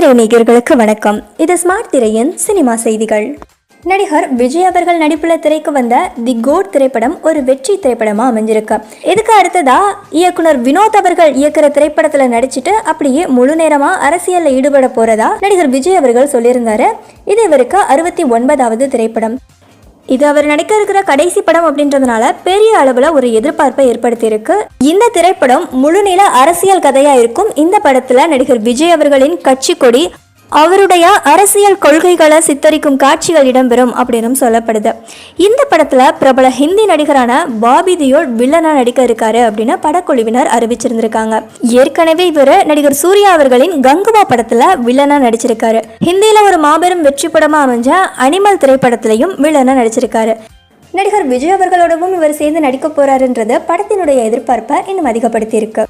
திரைநீகர்களுக்கு வணக்கம். இது ஸ்மார்ட் திரையின் சினிமா செய்திகள். நடிகர் விஜய் அவர்கள் நடிப்புல திரைக்கு வந்த தி கோட் திரைப்படம் ஒரு வெற்றி திரைப்படமா அமைஞ்சிருக்கு. இதுக்கு அடுத்ததா இயக்குனர் வினோத் அவர்கள் இயக்குற திரைப்படத்துல நடிச்சிட்டு அப்படியே முழு நேரமா அரசியல்ல ஈடுபட போறதா நடிகர் விஜய் அவர்கள் சொல்லியிருந்தாரு. இது இவருக்கு அறுபத்தி ஒன்பதாவது திரைப்படம். இது அவர் நடிக்க இருக்கிற கடைசி படம் அப்படின்றதுனால பெரிய அளவில் ஒரு எதிர்பார்ப்பை ஏற்படுத்தியிருக்கு. இந்த திரைப்படம் முழுநில அரசியல் கதையா இருக்கும் இந்த படத்துல நடிகர் விஜய் அவர்களின் கட்சி கொடி அவருடைய அரசியல் கொள்கைகளை சித்தரிக்கும் காட்சிகள் இடம்பெறும் அப்படின்னு சொல்லப்படுது. இந்த படத்தில் பிரபல ஹிந்தி நடிகரான பாபி தியோல் வில்லனா நடிக்க இருக்காரு அப்படின்னு படக்குழுவினர் அறிவிச்சிருந்திருக்காங்க. ஏற்கனவே இவர் நடிகர் சூர்யா அவர்களின் கங்குவா படத்தில் வில்லனா நடிச்சிருக்காரு. ஹிந்தியில் ஒரு மாபெரும் வெற்றி படமாக அமைஞ்ச அனிமல் திரைப்படத்திலையும் வில்லனாக நடிச்சிருக்காரு. நடிகர் விஜய் அவர்களோடவும் இவர் சேர்ந்து நடிக்க போறாருன்றது படத்தினுடைய எதிர்பார்ப்பை இன்னும் அதிகப்படுத்தியிருக்கு.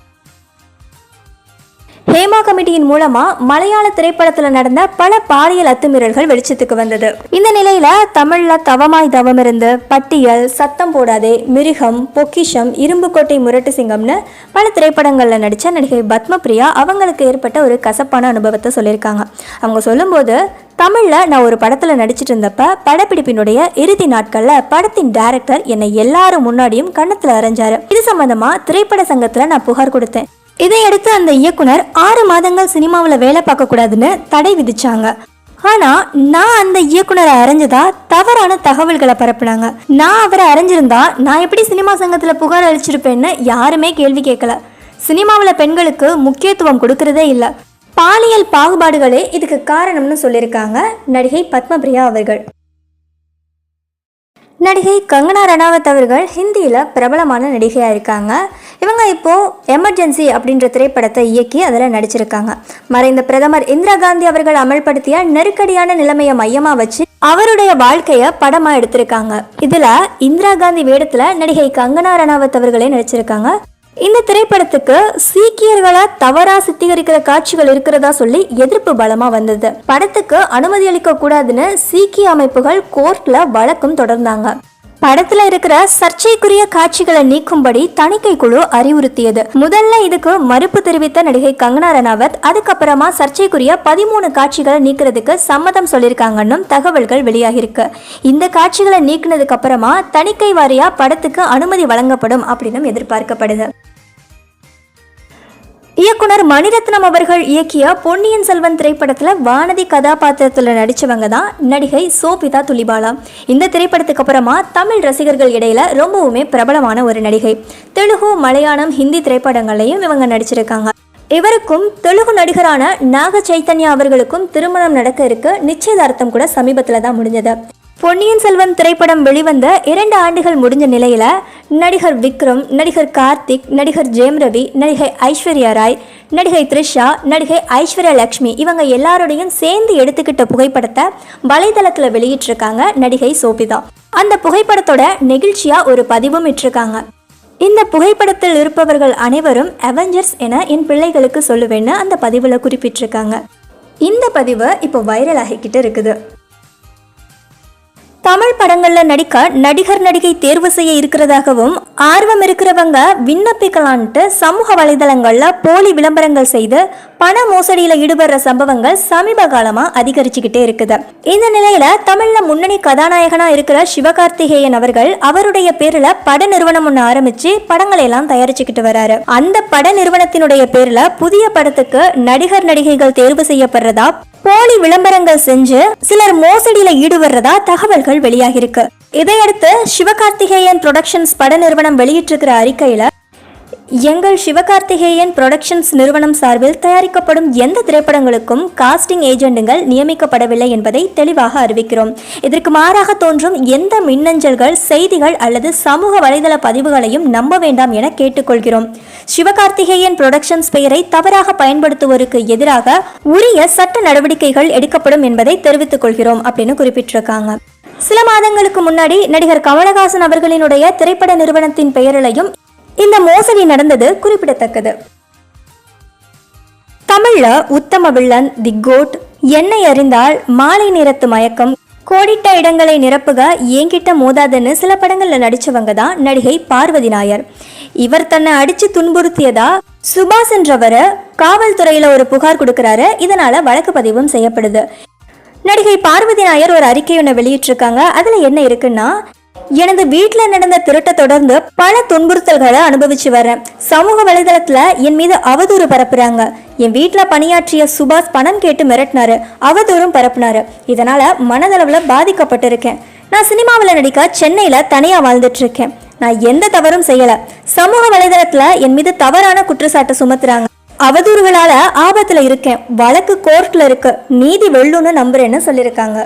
ஹேமா கமிட்டியின் மூலமா மலையாள திரைப்படத்துல நடந்த பல பாலியல் அத்துமீறல்கள் வெளிச்சத்துக்கு வந்தது. இந்த நிலையில தமிழ்ல தவமாய் தவம் இருந்து பட்டியல் சத்தம் போடாதே மிருகம் பொக்கிஷம் இரும்புக்கோட்டை முரட்டு சிங்கம்னு பல திரைப்படங்கள்ல நடிச்ச நடிகை பத்மபிரியா அவங்களுக்கு ஏற்பட்ட ஒரு கசப்பான அனுபவத்தை சொல்லியிருக்காங்க. அவங்க சொல்லும்போது தமிழில் நான் ஒரு படத்தில் நடிச்சிட்டு இருந்தப்ப படப்பிடிப்பினுடைய இறுதி நாட்களில் படத்தின் டைரக்டர் என்னை எல்லாரும் முன்னாடியும் கன்னத்தில் அரைஞ்சாரு. இது சம்பந்தமா திரைப்பட சங்கத்தில் நான் புகார் கொடுத்தேன். இதையடுத்து அந்த இயக்குனர் ஆறு மாதங்கள் சினிமாவில் வேலை பார்க்கக்கூடாதுன்னு தடை விதிச்சாங்க. ஆனா நான் அந்த இயக்குனரை அரைஞ்சதா தவறான தகவல்களை பரப்புனாங்க. நான் அவரை அரைஞ்சிருந்தா நான் எப்படி சினிமா சங்கத்துல புகார் அளிச்சிருப்பேன்னு யாருமே கேள்வி கேட்கல. சினிமாவில் பெண்களுக்கு முக்கியத்துவம் கொடுக்கறதே இல்லை. பாலியல் பாகுபாடுகளே இதுக்கு காரணம்னு சொல்லியிருக்காங்க நடிகை பத்மபிரியா அவர்கள். நடிகை கங்கனா ரணாவத் அவர்கள் ஹிந்தியில் பிரபலமான நடிகையாக இருக்காங்க. இவங்க இப்போது எமர்ஜென்சி அப்படின்ற திரைப்படத்தை இயக்கி அதில் நடிச்சிருக்காங்க. மறைந்த பிரதமர் இந்திரா காந்தி அவர்கள் அமல்படுத்திய நெருக்கடியான நிலைமையை மையமாக வச்சு அவருடைய வாழ்க்கையை படமாக எடுத்திருக்காங்க. இதில் இந்திரா காந்தி வேடத்தில் நடிகை கங்கனா ரணாவத் அவர்களே நடிச்சிருக்காங்க. இந்த திரைப்படத்துக்கு சீக்கியர்களை தவறா சித்திகரிக்கிற காட்சிகள் இருக்கிறதா சொல்லி எதிர்ப்பு பலமா வந்தது. படத்துக்கு அனுமதி அளிக்க கூடாதுன்னு சீக்கிய அமைப்புகள் கோர்ட்ல வழக்கும் தொடர்ந்தாங்க. படத்துல இருக்கிற சர்ச்சைக்குரிய காட்சிகளை நீக்கும்படி தணிக்கை குழு அறிவுறுத்தியது. முதல்ல இதுக்கு மறுப்பு தெரிவித்த நடிகை கங்கனா ரணாவத் அதுக்கப்புறமா சர்ச்சைக்குரிய பதிமூணு காட்சிகளை நீக்கிறதுக்கு சம்மதம் சொல்லியிருக்காங்கன்னு தகவல்கள் வெளியாகிருக்கு இந்த காட்சிகளை நீக்கினதுக்கு அப்புறமா தணிக்கை வாரியா படத்துக்கு அனுமதி வழங்கப்படும் அப்படின்னு எதிர்பார்க்கப்படுது. இயக்குனர் மணிரத்னம் அவர்கள் இயக்கிய பொன்னியின் செல்வன் திரைப்படத்தில் வானதி கதாபாத்திரத்தில் நடித்தவங்க தான் நடிகை சோபிதா துலிபாலா இந்த திரைப்படத்துக்கு அப்புறமா தமிழ் ரசிகர்கள் இடையில ரொம்பவுமே பிரபலமான ஒரு நடிகை. தெலுங்கு மலையாளம் ஹிந்தி திரைப்படங்கள்லையும் இவங்க நடிச்சிருக்காங்க. இவருக்கும் தெலுங்கு நடிகரான நாக சைத்தன்யா அவர்களுக்கும் திருமணம் நடக்க இருக்கு. நிச்சயதார்த்தம் கூட சமீபத்தில் தான் முடிஞ்சது. பொன்னியின் செல்வன் திரைப்படம் வெளிவந்த இரண்டு ஆண்டுகள் முடிஞ்ச நிலையில நடிகர் விக்ரம் நடிகர் கார்த்திக் நடிகர் ஜெயம் ரவி நடிகை ஐஸ்வர்யா ராய் நடிகை த்ரிஷா நடிகை ஐஸ்வர்யா லக்ஷ்மி இவங்க எல்லாரோடையும் சேர்ந்து எடுத்துக்கிட்ட புகைப்படத்தை வலைதளத்தில் வெளியிட்டிருக்காங்க நடிகை சோபிதா. அந்த புகைப்படத்தோட நெகிழ்ச்சியாக ஒரு பதிவும் இட்டிருக்காங்க. இந்த புகைப்படத்தில் இருப்பவர்கள் அனைவரும் அவெஞ்சர்ஸ் என என் பிள்ளைகளுக்கு சொல்லுவேன்னு அந்த பதிவில் குறிப்பிட்டிருக்காங்க. இந்த பதிவு இப்போ வைரல் ஆகிக்கிட்டு இருக்குது. தமிழ் படங்கள்ல நடிக்க நடிகர் நடிகை தேர்வு செய்ய இருக்கிறதாகவும் ஆர்வம் இருக்கிறவங்க விண்ணப்பிக்கலான்ட்டு சமூக வலைதளங்கள்ல போலி விளம்பரங்கள் செய்து பண மோசடியில ஈடுபடுற சம்பவங்கள் சமீப காலமா அதிகரிச்சுக்கிட்டே இருக்குது. இந்த நிலையில தமிழ்ல முன்னணி கதாநாயகனா இருக்கிற சிவகார்த்திகேயன் அவர்கள் அவருடைய பேர்ல பட நிறுவனம் ஒன்று ஆரம்பிச்சு படங்களை எல்லாம் தயாரிச்சுக்கிட்டு வராரு. அந்த பட நிறுவனத்தினுடைய பேர்ல புதிய படத்துக்கு நடிகர் நடிகைகள் தேர்வு செய்யப்படுறதா போலி விளம்பரங்கள் செஞ்சு சிலர் மோசடியில ஈடுபடுறதா தகவல்கள் வெளியாகிருக்கு இதையடுத்து சிவகார்த்திகேயன் புரொடக்ஷன்ஸ் பட நிறுவனம் வெளியிட்டிருக்கிற அறிக்கையில எங்கள் சிவகார்த்திகேயன் புரொடக்ஷன்ஸ் நிறுவனம் சார்பில் தயாரிக்கப்படும் எந்த திரைப்படங்களுக்கும் காஸ்டிங் ஏஜெண்டுகள் நியமிக்கப்படவில்லை என்பதை தெளிவாக அறிவிக்கிறோம். இதற்கு மாறாக தோன்றும் எந்த மின்னஞ்சல்கள் செய்திகள் அல்லது சமூக வலைதள பதிவுகளையும் நம்ப வேண்டாம் என கேட்டுக்கொள்கிறோம். சிவகார்த்திகேயன் புரொடக்ஷன்ஸ் பெயரை தவறாக பயன்படுத்துவோருக்கு எதிராக உரிய சட்ட நடவடிக்கைகள் எடுக்கப்படும் என்பதை தெரிவித்துக் கொள்கிறோம் அப்படின்னு குறிப்பிட்டிருக்காங்க. சில மாதங்களுக்கு முன்னாடி நடிகர் கமலஹாசன் அவர்களினுடைய திரைப்பட நிறுவனத்தின் பெயரிலையும் இந்த மோசடி நடந்தது குறிப்பிடத்தக்கது. தமிழ்ல உத்தம வில்லன் தி கோட் என்னை அறிந்தால் மாலை நிறத்து மயக்கம் கோடிட்ட இடங்களை நிரப்புக என்கிட்ட மோதாதுன்னு சில படங்களில் நடித்தவங்க தான் நடிகை பார்வதி நாயர். இவர் தன்னை அடித்து துன்புறுத்தியதா சுபாஷ் என்றவரை காவல்துறையில் ஒரு புகார் கொடுக்குறாரு இதனால் வழக்கு பதிவும் செய்யப்படுது. நடிகை பார்வதி நாயர் ஒரு அறிக்கை ஒன்று வெளியிட்டிருக்காங்க அதில் என்ன இருக்குன்னா எனது வீட்டில் நடந்த திருட்டை தொடர்ந்து பல துன்புறுத்தல்களை அனுபவிச்சு வரேன். சமூக வலைதளத்துல என் மீது அவதூறு பரப்புறாங்க. என் வீட்டில் பணியாற்றிய சுபாஷ் பணம் கேட்டு மிரட்டினாரு. அவதூறும் பரப்புனாரு. இதனால மனதளவில் பாதிக்கப்பட்டிருக்கேன். நான் சினிமாவில் நடிக்க சென்னையில் தனியாக வாழ்ந்துட்டு இருக்கேன் நான் எந்த தவறும் செய்யல. சமூக வலைதளத்துல என் மீது தவறான குற்றச்சாட்டை சுமத்துறாங்க. அவதூறுகளால ஆபத்துல இருக்கேன். வழக்கு கோர்ட்ல இருக்கு. நீதி வெள்ளுன்னு நம்புறேன்னு சொல்லியிருக்காங்க.